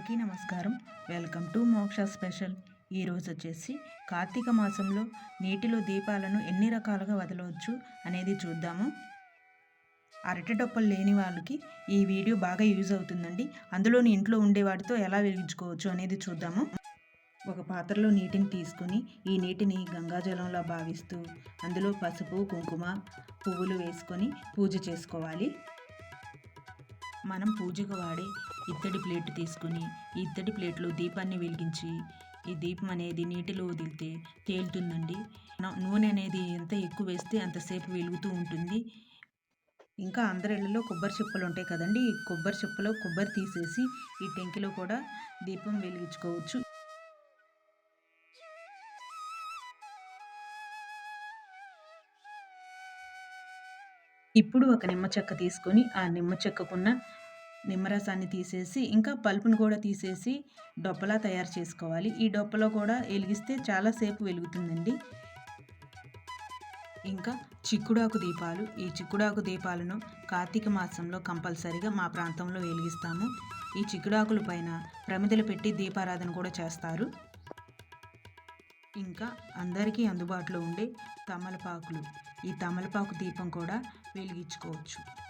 అందరికీ నమస్కారం. Welcome to Moksha special. ఈరోజు వచ్చేసి కార్తీక మాసంలో నీటిలో దీపాలను ఎన్ని రకాలుగా వదలవచ్చు అనేది చూద్దాము. అరటిడొప్పలు లేని వాళ్ళకి ఈ వీడియో బాగా యూజ్ అవుతుందండి. అందులోని ఇంట్లో ఉండే వాటితో ఎలా వెలిగించుకోవచ్చు అనేది చూద్దాము. ఒక పాత్రలో నీటిని తీసుకుని ఈ నీటిని గంగాజలంలో భావిస్తూ అందులో పసుపు కుంకుమ పువ్వులు వేసుకొని పూజ చేసుకోవాలి. మనం పూజకు వాడే ఇత్తడి ప్లేట్ తీసుకుని ఈ ఇత్తడి ప్లేట్లో దీపాన్ని వెలిగించి ఈ దీపం అనేది నీటిలో వదిలితే తేలుతుందండి. నూనె అనేది ఎంత ఎక్కువ వేస్తే అంతసేపు వెలుగుతూ ఉంటుంది. ఇంకా అందరి కొబ్బరి చిప్పలు ఉంటాయి కదండి. ఈ కొబ్బరి చిప్పలో కొబ్బరి తీసేసి ఈ టెంకిలో కూడా దీపం వెలిగించుకోవచ్చు. ఇప్పుడు ఒక నిమ్మ చెక్క తీసుకొని ఆ నిమ్మ చెక్కకున్న నిమ్మరసాన్ని తీసేసి ఇంకా పల్పును కూడా తీసేసి డొప్పలా తయారు చేసుకోవాలి. ఈ డొప్పలో కూడా వెలిగిస్తే చాలాసేపు వెలుగుతుందండి. ఇంకా చిక్కుడాకు దీపాలు. ఈ చిక్కుడాకు దీపాలను కార్తీక మాసంలో కంపల్సరిగా మా ప్రాంతంలో వెలిగిస్తాము. ఈ చిక్కుడాకుల పైన ప్రమిదలు పెట్టి దీపారాధన కూడా చేస్తారు. ఇంకా అందరికీ అందుబాటులో ఉండే తమలపాకులు. ఈ తమలపాకు దీపం కూడా వెలిగించుకోవచ్చు.